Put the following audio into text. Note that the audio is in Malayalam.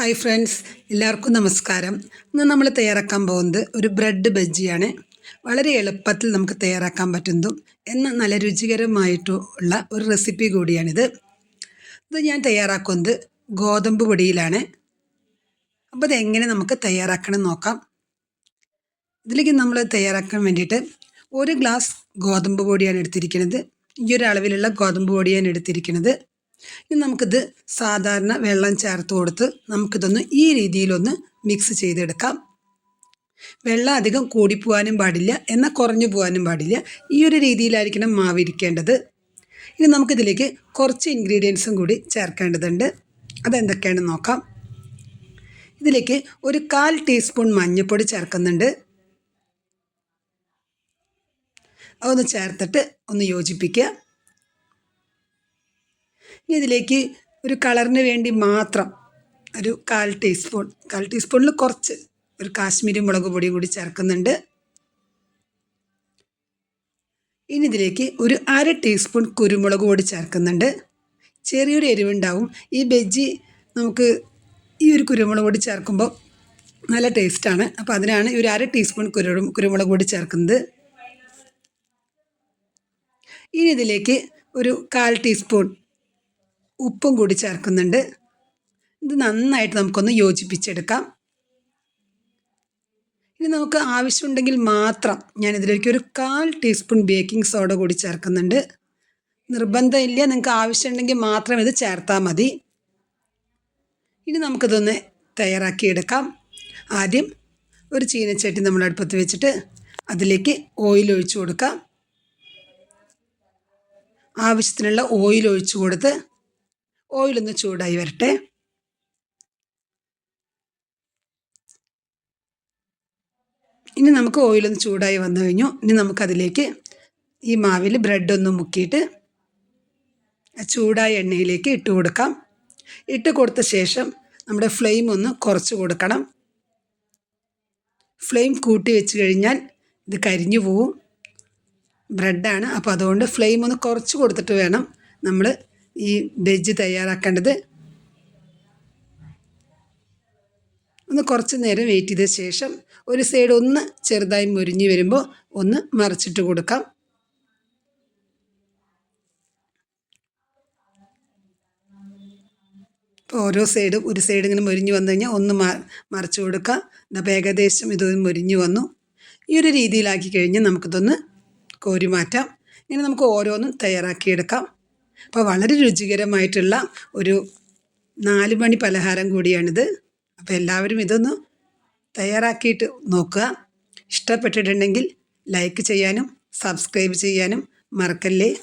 ഹായ് ഫ്രണ്ട്സ് എല്ലാവർക്കും നമസ്കാരം. ഇന്ന് നമ്മൾ തയ്യാറാക്കാൻ പോകുന്നത് ഒരു ബ്രെഡ് ബജ്ജിയാണ്. വളരെ എളുപ്പത്തിൽ നമുക്ക് തയ്യാറാക്കാൻ പറ്റുന്നതും എന്നാൽ നല്ല രുചികരമായിട്ടുള്ള ഒരു റെസിപ്പി കൂടിയാണിത്. ഇത് ഞാൻ തയ്യാറാക്കുന്നത് ഗോതമ്പ് പൊടിയിലാണ്. അപ്പോൾ ഇതെങ്ങനെ നമുക്ക് തയ്യാറാക്കണം നോക്കാം. ഇതിലേക്ക് നമ്മൾ തയ്യാറാക്കാൻ വേണ്ടിയിട്ട് ഒരു ഗ്ലാസ് ഗോതമ്പ് പൊടിയാണ് എടുത്തിരിക്കുന്നത്. ഈ ഒരു അളവിലുള്ള ഗോതമ്പ് പൊടിയാണ് എടുത്തിരിക്കുന്നത്. ഇനി നമുക്കിത് സാധാരണ വെള്ളം ചേർത്ത് കൊടുത്ത് നമുക്കിതൊന്ന് ഈ രീതിയിലൊന്ന് മിക്സ് ചെയ്തെടുക്കാം. വെള്ളം അധികം കൂടിപ്പോവാനും പാടില്ല എന്നാൽ കുറഞ്ഞു പോകാനും പാടില്ല. ഈ ഒരു രീതിയിലായിരിക്കണം മാവിരിക്കേണ്ടത് ഇനി നമുക്കിതിലേക്ക് കുറച്ച് ഇൻഗ്രീഡിയൻസും കൂടി ചേർക്കേണ്ടതുണ്ട്. അതെന്തൊക്കെയാണെന്ന് നോക്കാം. ഇതിലേക്ക് ഒരു കാൽ ടീസ്പൂൺ മഞ്ഞൾപ്പൊടി ചേർക്കുന്നുണ്ട്. അതൊന്ന് ചേർത്തിട്ട് ഒന്ന് യോജിപ്പിക്കുക. ഇനി ഇതിലേക്ക് ഒരു കളറിന് വേണ്ടി മാത്രം ഒരു കാൽ ടീസ്പൂൺ കാൽ ടീസ്പൂണിൽ കുറച്ച് ഒരു കാശ്മീരി മുളക് പൊടി കൂടി ചേർക്കുന്നുണ്ട്. ഇനി ഇതിലേക്ക് ഒരു അര ടീസ്പൂൺ കുരുമുളക് പൊടി ചേർക്കുന്നുണ്ട്. ചെറിയൊരു എരിവുണ്ടാവും. ഈ ബജ്ജി നമുക്ക് ഈ ഒരു കുരുമുളക് പൊടി ചേർക്കുമ്പോൾ നല്ല ടേസ്റ്റാണ്. അപ്പോൾ അതിനാണ് ഈ ഒരു അര ടീസ്പൂൺ കുരു കുരുമുളക് പൊടി ചേർക്കുന്നത്. ഇനി ഇതിലേക്ക് ഒരു കാൽ ടീസ്പൂൺ ഉപ്പും കൂടി ചേർക്കുന്നുണ്ട്. ഇത് നന്നായിട്ട് നമുക്കൊന്ന് യോജിപ്പിച്ചെടുക്കാം. ഇനി നമുക്ക് ആവശ്യമുണ്ടെങ്കിൽ മാത്രം ഞാൻ ഇതിലേക്ക് ഒരു കാൽ ടീസ്പൂൺ ബേക്കിംഗ് സോഡ കൂടി ചേർക്കുന്നുണ്ട്. നിർബന്ധമില്ല നിങ്ങൾക്ക് ആവശ്യമുണ്ടെങ്കിൽ മാത്രം ഇത് ചേർത്താൽ മതി. ഇനി നമുക്കിതൊന്ന് തയ്യാറാക്കിയെടുക്കാം. ആദ്യം ഒരു ചീനച്ചട്ടി നമ്മൾ അടുപ്പത്ത് വെച്ചിട്ട് അതിലേക്ക് ഓയിൽ ഒഴിച്ചു കൊടുക്കാം. ആവശ്യത്തിനുള്ള ഓയിൽ ഒഴിച്ചു കൊടുത്ത് ഓയിലൊന്ന് ചൂടായി വരട്ടെ. ഇനി നമുക്ക് ഓയിൽ ഒന്ന് ചൂടായി വന്നു കഴിഞ്ഞു. ഇനി നമുക്കതിലേക്ക് ഈ മാവിൽ ബ്രെഡ് ഒന്ന് മുക്കിയിട്ട് ചൂടായ എണ്ണയിലേക്ക് ഇട്ട് കൊടുക്കാം. ഇട്ട് കൊടുത്ത ശേഷം നമ്മുടെ ഫ്ലെയിം ഒന്ന് കുറച്ച് കൊടുക്കണം. ഫ്ലെയിം കൂട്ടി വെച്ച് കഴിഞ്ഞാൽ ഇത് കരിഞ്ഞു പോവും. ബ്രെഡാണ് അപ്പോൾ അതുകൊണ്ട് ഫ്ലെയിം ഒന്ന് കുറച്ച് കൊടുത്തിട്ട് വേണം നമ്മൾ ഈ വെജ് തയ്യാറാക്കേണ്ടത്. ഒന്ന് കുറച്ച് നേരം വെയിറ്റ് ചെയ്ത ശേഷം ഒരു സൈഡ് ഒന്ന് ചെറുതായി മുരിഞ്ഞ് വരുമ്പോൾ ഒന്ന് മറിച്ചിട്ട് കൊടുക്കാം. ഓരോ സൈഡും ഒരു സൈഡ് ഇങ്ങനെ മുരിഞ്ഞ് വന്നു കഴിഞ്ഞാൽ ഒന്ന് മറിച്ച് കൊടുക്കാം. അപ്പോൾ ഏകദേശം ഇതൊന്ന് മുരിഞ്ഞ് വന്നു. ഈ ഒരു രീതിയിലാക്കി കഴിഞ്ഞാൽ നമുക്കിതൊന്ന് കോരി മാറ്റാം ഇങ്ങനെ നമുക്ക് ഓരോന്നും തയ്യാറാക്കിയെടുക്കാം. അപ്പോൾ വളരെ രുചികരമായിട്ടുള്ള ഒരു നാല് മണി പലഹാരം കൂടിയാണിത്. അപ്പോൾ എല്ലാവരും ഇതൊന്ന് തയ്യാറാക്കിയിട്ട് നോക്കുക. ഇഷ്ടപ്പെട്ടിട്ടുണ്ടെങ്കിൽ ലൈക്ക് ചെയ്യാനും സബ്സ്ക്രൈബ് ചെയ്യാനും മറക്കല്ലേ.